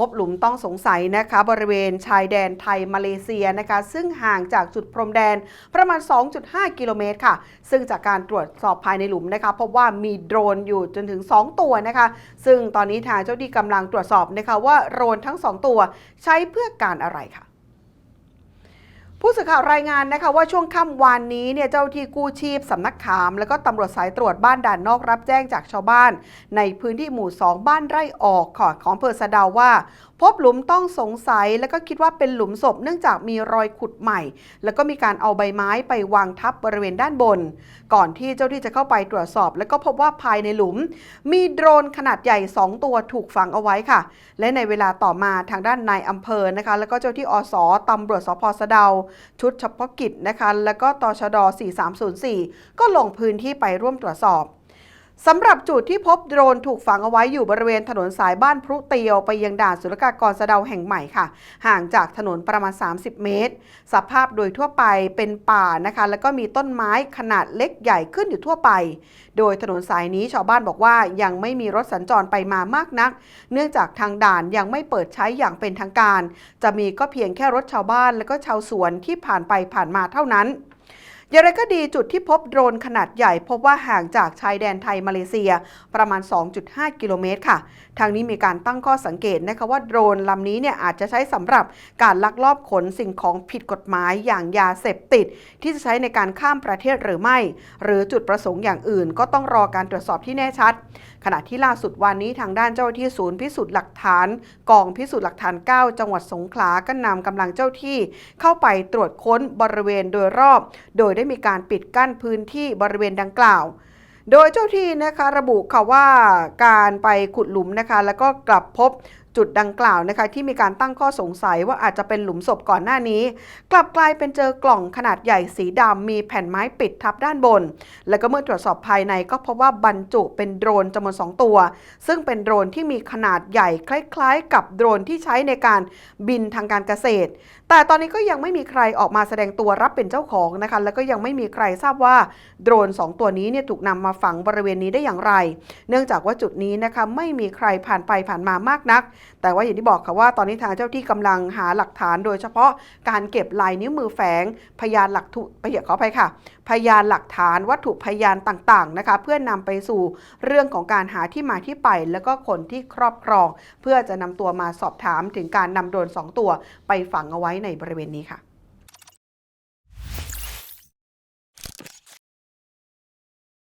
พบหลุมต้องสงสัยนะคะ บริเวณชายแดนไทยมาเลเซียนะคะ ซึ่งห่างจากจุดพรมแดนประมาณ 2.5 กิโลเมตรค่ะ ซึ่งจากการตรวจสอบภายในหลุมนะคะ พบว่ามีโดรนอยู่จนถึง 2 ตัวนะคะ ซึ่งตอนนี้ทางเจ้าที่กำลังตรวจสอบนะคะว่าโดรนทั้ง 2 ตัวใช้เพื่อการอะไรค่ะ ผู้สื่อข่าวรายงานนะคะว่าช่วงค่ำวานนี้เนี่ยเจ้าที่กู้ชีพสำนักขาม และก็ตำรวจสายตรวจบ้านด่านนอกรับแจ้งจากชาวบ้าน ในพื้นที่หมู่ 2 บ้านไร่ออกขอของอำเภอสะดาว่า พบหลุมต้องสงสัยแล้วก็คิดว่าเป็นหลุมศพเนื่องจากมีรอยขุดใหม่ แล้วก็มีการเอาใบไม้ไปวางทับบริเวณด้านบน ก่อนที่เจ้าที่จะเข้าไปตรวจสอบ แล้วก็พบว่าภายในหลุม มีโดรนขนาดใหญ่ 2 ตัวถูกฝังเอาไว้ค่ะ และในเวลาต่อมาทางด้านนายอำเภอนะคะ แล้วก็เจ้าที่อสตำรวจสพสะเดา ชุดเฉพาะกิจนะคะ แล้วก็ตชด 4304 ก็ลงพื้นที่ไปร่วมตรวจสอบ สำหรับจุดที่พบโดรนถูกฝังเอาไว้อยู่บริเวณถนนสายบ้านพรุเตียวไปยังด่านศุลกากรสะเดาแห่งใหม่ค่ะ ห่างจากถนนประมาณ 30 เมตร สภาพโดยทั่วไปเป็นป่านะคะ แล้วก็มีต้นไม้ขนาดเล็กใหญ่ขึ้นอยู่ทั่วไป โดยถนนสายนี้ชาวบ้านบอกว่ายังไม่มีรถสัญจรไปมามากนัก เนื่องจากทางด่านยังไม่เปิดใช้อย่างเป็นทางการ จะมีก็เพียงแค่รถชาวบ้าน และก็ชาวสวนที่ผ่านไปผ่านมาเท่านั้น อย่างไรก็ดีจุดที่พบโดรนขนาดใหญ่พบว่าห่างจากชายแดนไทยมาเลเซียประมาณ 2.5 กิโลเมตรค่ะ ทางนี้มีการตั้งข้อสังเกตนะคะว่าโดรนลำนี้เนี่ยอาจจะใช้สำหรับการลักลอบขนสิ่งของผิดกฎหมายอย่างยาเสพติด ที่จะใช้ในการข้ามประเทศหรือไม่ หรือจุดประสงค์อย่างอื่น ก็ต้องรอการตรวจสอบที่แน่ชัด ขณะที่ล่าสุดวันนี้ทางด้านเจ้าหน้าที่ศูนย์พิสูจน์หลักฐาน กองพิสูจน์หลักฐาน 9 จังหวัดสงขลาก็นำกำลังเจ้าที่ เข้าไปตรวจค้นบริเวณโดยรอบ โดยได้มีการปิดกั้นพื้นที่บริเวณดังกล่าว โดยเจ้าที่นะคะระบุค่ะว่าการไปขุดหลุมนะคะแล้วก็กลับพบ จุดดังกล่าวนะคะที่มีการตั้งข้อสงสัยว่าอาจจะเป็นหลุมศพก่อนหน้านี้ กลับกลายเป็นเจอกล่องขนาดใหญ่สีดำมีแผ่นไม้ปิดทับด้านบน แล้วก็เมื่อตรวจสอบภายในก็พบว่าบรรจุเป็นโดรนจำนวน2 ตัว ซึ่งเป็นโดรนที่มีขนาดใหญ่คล้าย ๆ กับโดรนที่ใช้ในการบินทางการเกษตร แต่ตอนนี้ก็ยังไม่มีใครออกมาแสดงตัวรับเป็นเจ้าของนะคะแล้วก็ยังไม่มีใครทราบว่าโดรน 2 ตัวนี้เนี่ยถูกนำมาฝังบริเวณนี้ได้อย่างไร เนื่องจากว่าจุดนี้นะคะไม่มีใครผ่านไปผ่านมามากนักแต่ว่าอย่างที่บอกค่ะว่าตอนนี้ทางเจ้าที่กำลังหาหลักฐาน โดยเฉพาะการเก็บลายนิ้วมือแฝงพยานหลักถุพยขอไปค่ะ พยานหลักฐานวัตถุพยานต่างๆนะคะ เพื่อนำไปสู่เรื่องของการหาที่มาที่ไป แล้วก็คนที่ครอบครอง เพื่อจะนำตัวมาสอบถามถึงการนำโดรนสองตัวไปฝังเอาไว้ในบริเวณนี้ค่ะ